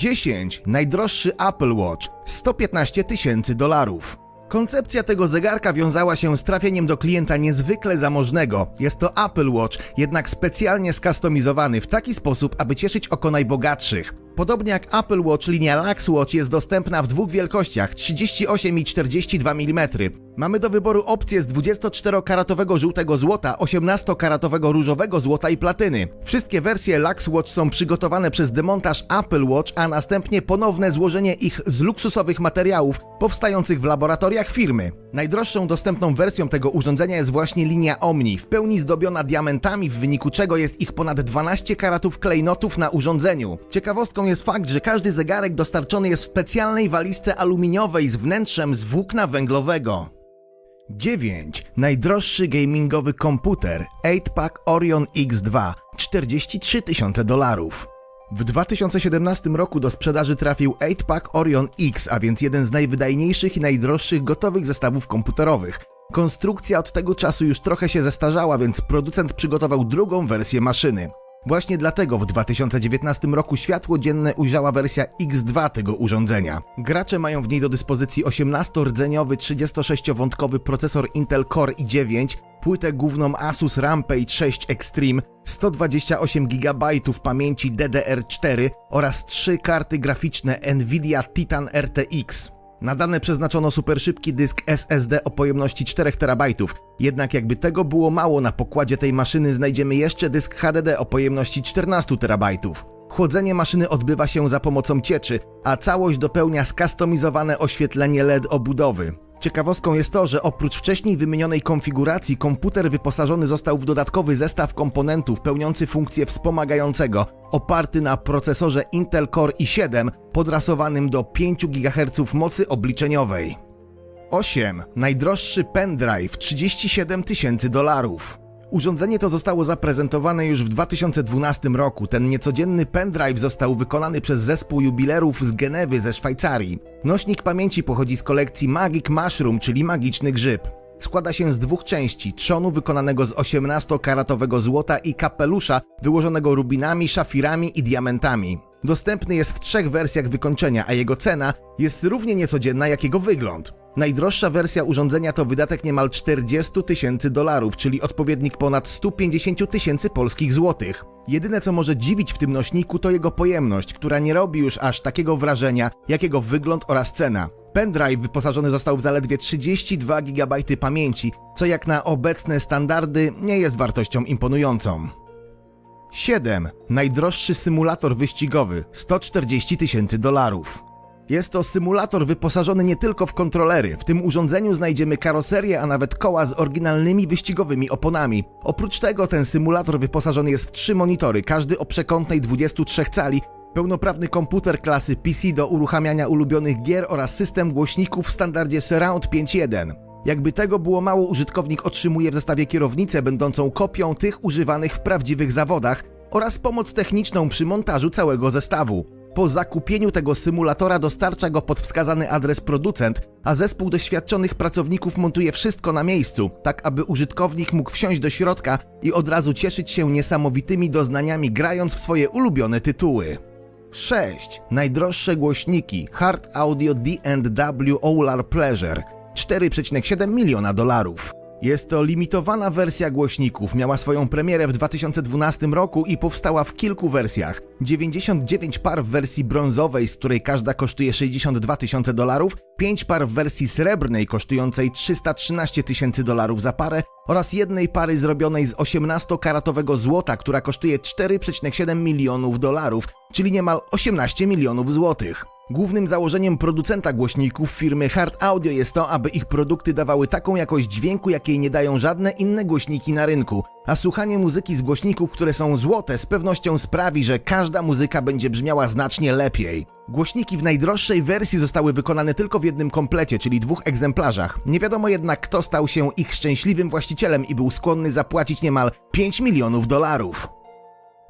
10. Najdroższy Apple Watch 115 tysięcy dolarów. Koncepcja tego zegarka wiązała się z trafieniem do klienta niezwykle zamożnego. Jest to Apple Watch, jednak specjalnie skustomizowany w taki sposób, aby cieszyć oko najbogatszych. Podobnie jak Apple Watch, linia Lux Watch jest dostępna w dwóch wielkościach 38 i 42 mm. Mamy do wyboru opcje z 24-karatowego żółtego złota, 18-karatowego różowego złota i platyny. Wszystkie wersje Lux Watch są przygotowane przez demontaż Apple Watch, a następnie ponowne złożenie ich z luksusowych materiałów powstających w laboratoriach firmy. Najdroższą dostępną wersją tego urządzenia jest właśnie linia Omni, w pełni zdobiona diamentami, w wyniku czego jest ich ponad 12 karatów klejnotów na urządzeniu. Ciekawostką jest fakt, że każdy zegarek dostarczony jest w specjalnej walizce aluminiowej z wnętrzem z włókna węglowego. 9. Najdroższy gamingowy komputer 8-pack Orion X2 43 tysiące dolarów. W 2017 roku do sprzedaży trafił 8-pack Orion X, a więc jeden z najwydajniejszych i najdroższych gotowych zestawów komputerowych. Konstrukcja od tego czasu już trochę się zestarzała, więc producent przygotował drugą wersję maszyny. Właśnie dlatego w 2019 roku światło dzienne ujrzała wersja X2 tego urządzenia. Gracze mają w niej do dyspozycji 18-rdzeniowy 36-wątkowy procesor Intel Core i9, płytę główną Asus Rampage 6 Extreme, 128 GB pamięci DDR4 oraz trzy karty graficzne Nvidia Titan RTX. Na dane przeznaczono superszybki dysk SSD o pojemności 4 TB, jednak jakby tego było mało na pokładzie tej maszyny znajdziemy jeszcze dysk HDD o pojemności 14 TB. Chłodzenie maszyny odbywa się za pomocą cieczy, a całość dopełnia skustomizowane oświetlenie LED obudowy. Ciekawostką jest to, że oprócz wcześniej wymienionej konfiguracji komputer wyposażony został w dodatkowy zestaw komponentów pełniący funkcję wspomagającego, oparty na procesorze Intel Core i7 podrasowanym do 5 GHz mocy obliczeniowej. 8. Najdroższy pendrive 37 tysięcy dolarów. Urządzenie to zostało zaprezentowane już w 2012 roku. Ten niecodzienny pendrive został wykonany przez zespół jubilerów z Genewy ze Szwajcarii. Nośnik pamięci pochodzi z kolekcji Magic Mushroom, czyli magiczny grzyb. Składa się z dwóch części: trzonu wykonanego z 18-karatowego złota i kapelusza wyłożonego rubinami, szafirami i diamentami. Dostępny jest w trzech wersjach wykończenia, a jego cena jest równie niecodzienna jak jego wygląd. Najdroższa wersja urządzenia to wydatek niemal 40 tysięcy dolarów, czyli odpowiednik ponad 150 tysięcy polskich złotych. Jedyne co może dziwić w tym nośniku to jego pojemność, która nie robi już aż takiego wrażenia, jak jego wygląd oraz cena. Pendrive wyposażony został w zaledwie 32 GB pamięci, co jak na obecne standardy nie jest wartością imponującą. 7. Najdroższy symulator wyścigowy 140 tysięcy dolarów. Jest to symulator wyposażony nie tylko w kontrolery. W tym urządzeniu znajdziemy karoserię, a nawet koła z oryginalnymi wyścigowymi oponami. Oprócz tego ten symulator wyposażony jest w trzy monitory, każdy o przekątnej 23 cali, pełnoprawny komputer klasy PC do uruchamiania ulubionych gier oraz system głośników w standardzie Surround 5.1. Jakby tego było mało, użytkownik otrzymuje w zestawie kierownicę będącą kopią tych używanych w prawdziwych zawodach oraz pomoc techniczną przy montażu całego zestawu. Po zakupieniu tego symulatora dostarcza go pod wskazany adres producent, a zespół doświadczonych pracowników montuje wszystko na miejscu, tak aby użytkownik mógł wsiąść do środka i od razu cieszyć się niesamowitymi doznaniami grając w swoje ulubione tytuły. 6. Najdroższe głośniki Hard Audio D&W Olar Pleasure 4,7 miliona dolarów. Jest to limitowana wersja głośników. Miała swoją premierę w 2012 roku i powstała w kilku wersjach. 99 par w wersji brązowej, z której każda kosztuje 62 tysiące dolarów, 5 par w wersji srebrnej kosztującej 313 tysięcy dolarów za parę oraz jednej pary zrobionej z 18-karatowego złota, która kosztuje 4,7 milionów dolarów, czyli niemal 18 milionów złotych. Głównym założeniem producenta głośników firmy Hard Audio jest to, aby ich produkty dawały taką jakość dźwięku, jakiej nie dają żadne inne głośniki na rynku. A słuchanie muzyki z głośników, które są złote, z pewnością sprawi, że każda muzyka będzie brzmiała znacznie lepiej. Głośniki w najdroższej wersji zostały wykonane tylko w jednym komplecie, czyli dwóch egzemplarzach. Nie wiadomo jednak, kto stał się ich szczęśliwym właścicielem i był skłonny zapłacić niemal 5 milionów dolarów.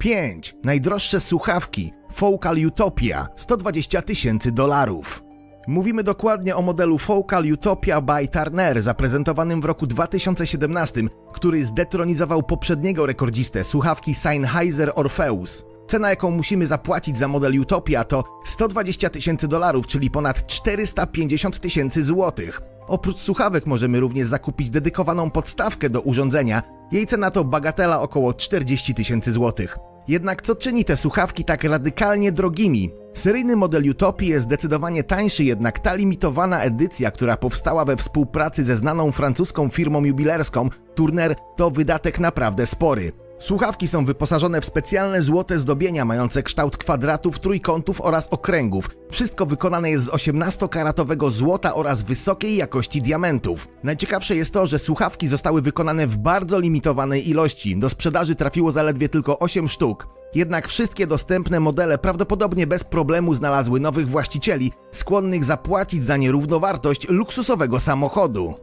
5. Najdroższe słuchawki Focal Utopia 120 tysięcy dolarów. Mówimy dokładnie o modelu Focal Utopia by Turner zaprezentowanym w roku 2017, który zdetronizował poprzedniego rekordzistę słuchawki Sennheiser Orpheus. Cena, jaką musimy zapłacić za model Utopia to 120 tysięcy dolarów, czyli ponad 450 tysięcy złotych. Oprócz słuchawek możemy również zakupić dedykowaną podstawkę do urządzenia. Jej cena to bagatela około 40 tysięcy złotych. Jednak co czyni te słuchawki tak radykalnie drogimi? Seryjny model Utopii jest zdecydowanie tańszy, jednak ta limitowana edycja, która powstała we współpracy ze znaną francuską firmą jubilerską Turner, to wydatek naprawdę spory. Słuchawki są wyposażone w specjalne złote zdobienia mające kształt kwadratów, trójkątów oraz okręgów. Wszystko wykonane jest z 18-karatowego złota oraz wysokiej jakości diamentów. Najciekawsze jest to, że słuchawki zostały wykonane w bardzo limitowanej ilości. Do sprzedaży trafiło zaledwie tylko 8 sztuk. Jednak wszystkie dostępne modele prawdopodobnie bez problemu znalazły nowych właścicieli, skłonnych zapłacić za nierównowartość luksusowego samochodu.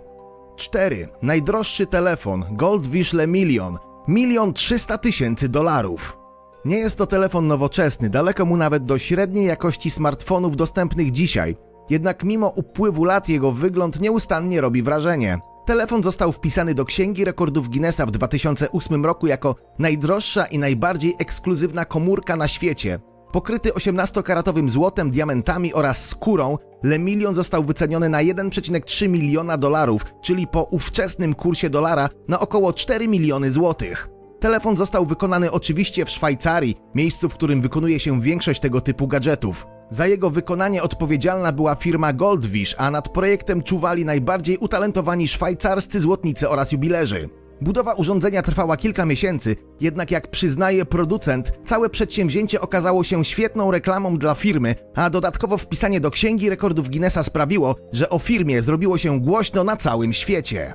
4. Najdroższy telefon Goldfish Le Million. Milion trzysta tysięcy dolarów. Nie jest to telefon nowoczesny, daleko mu nawet do średniej jakości smartfonów dostępnych dzisiaj. Jednak mimo upływu lat jego wygląd nieustannie robi wrażenie. Telefon został wpisany do Księgi Rekordów Guinnessa w 2008 roku jako najdroższa i najbardziej ekskluzywna komórka na świecie. Pokryty 18-karatowym złotem, diamentami oraz skórą, Le Million został wyceniony na 1,3 miliona dolarów, czyli po ówczesnym kursie dolara na około 4 miliony złotych. Telefon został wykonany oczywiście w Szwajcarii, miejscu, w którym wykonuje się większość tego typu gadżetów. Za jego wykonanie odpowiedzialna była firma Goldfish, a nad projektem czuwali najbardziej utalentowani szwajcarscy złotnicy oraz jubilerzy. Budowa urządzenia trwała kilka miesięcy, jednak jak przyznaje producent, całe przedsięwzięcie okazało się świetną reklamą dla firmy, a dodatkowo wpisanie do Księgi Rekordów Guinnessa sprawiło, że o firmie zrobiło się głośno na całym świecie.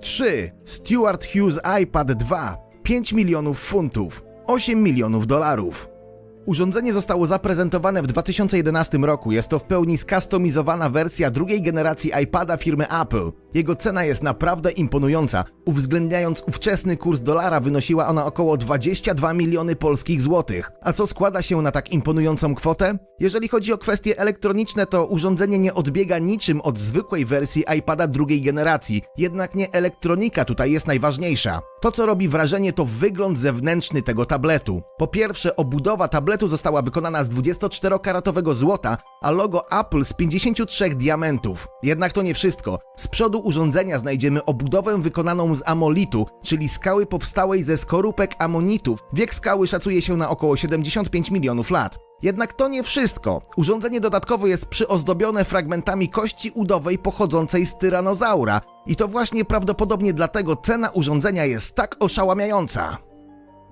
3. Stuart Hughes iPad 2 5 milionów funtów 8 milionów dolarów. Urządzenie zostało zaprezentowane w 2011 roku. Jest to w pełni skustomizowana wersja drugiej generacji iPada firmy Apple. Jego cena jest naprawdę imponująca. Uwzględniając ówczesny kurs dolara, wynosiła ona około 22 miliony polskich złotych. A co składa się na tak imponującą kwotę? Jeżeli chodzi o kwestie elektroniczne, to urządzenie nie odbiega niczym od zwykłej wersji iPada drugiej generacji. Jednak nie elektronika tutaj jest najważniejsza. To, co robi wrażenie, to wygląd zewnętrzny tego tabletu. Po pierwsze, obudowa tabletu została wykonana z 24-karatowego złota, a logo Apple z 53 diamentów. Jednak to nie wszystko. Z przodu urządzenia znajdziemy obudowę wykonaną z amolitu, czyli skały powstałej ze skorupek amonitów. Wiek skały szacuje się na około 75 milionów lat. Jednak to nie wszystko. Urządzenie dodatkowo jest przyozdobione fragmentami kości udowej pochodzącej z tyranozaura. I to właśnie prawdopodobnie dlatego cena urządzenia jest tak oszałamiająca.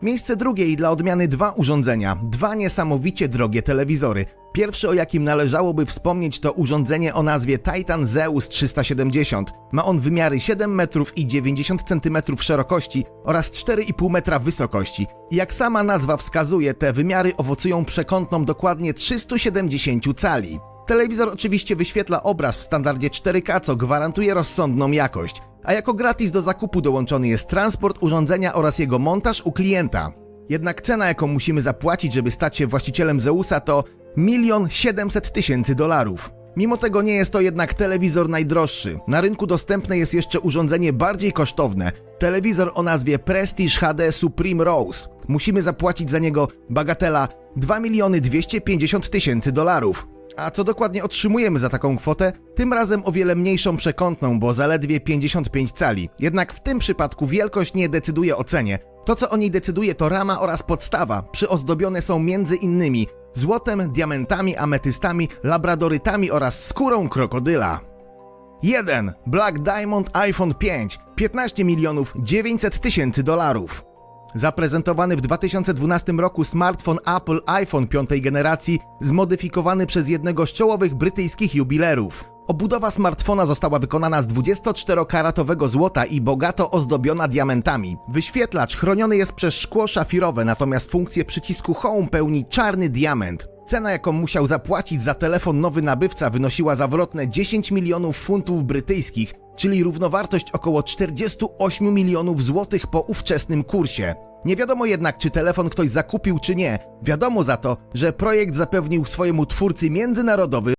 Miejsce drugie i dla odmiany dwa urządzenia, dwa niesamowicie drogie telewizory. Pierwszy, o jakim należałoby wspomnieć, to urządzenie o nazwie Titan Zeus 370. Ma on wymiary 7 metrów i 90 centymetrów szerokości oraz 4,5 metra wysokości. Jak sama nazwa wskazuje, te wymiary owocują przekątną dokładnie 370 cali. Telewizor oczywiście wyświetla obraz w standardzie 4K, co gwarantuje rozsądną jakość, a jako gratis do zakupu dołączony jest transport urządzenia oraz jego montaż u klienta. Jednak cena, jaką musimy zapłacić, żeby stać się właścicielem Zeusa to 1 700 tysięcy dolarów. Mimo tego nie jest to jednak telewizor najdroższy. Na rynku dostępne jest jeszcze urządzenie bardziej kosztowne. Telewizor o nazwie Prestige HD Supreme Rose. Musimy zapłacić za niego bagatela 2 250 tysięcy dolarów. A co dokładnie otrzymujemy za taką kwotę? Tym razem o wiele mniejszą przekątną, bo zaledwie 55 cali. Jednak w tym przypadku wielkość nie decyduje o cenie. To co o niej decyduje to rama oraz podstawa. Przyozdobione są między innymi złotem, diamentami, ametystami, labradorytami oraz skórą krokodyla. 1. Black Diamond iPhone 5 15 milionów 900 tysięcy dolarów. Zaprezentowany w 2012 roku smartfon Apple iPhone piątej generacji, zmodyfikowany przez jednego z czołowych brytyjskich jubilerów. Obudowa smartfona została wykonana z 24-karatowego złota i bogato ozdobiona diamentami. Wyświetlacz chroniony jest przez szkło szafirowe, natomiast funkcję przycisku Home pełni czarny diament. Cena, jaką musiał zapłacić za telefon nowy nabywca, wynosiła zawrotne 10 milionów funtów brytyjskich, czyli równowartość około 48 milionów złotych po ówczesnym kursie. Nie wiadomo jednak, czy telefon ktoś zakupił, czy nie. Wiadomo za to, że projekt zapewnił swojemu twórcy międzynarodowy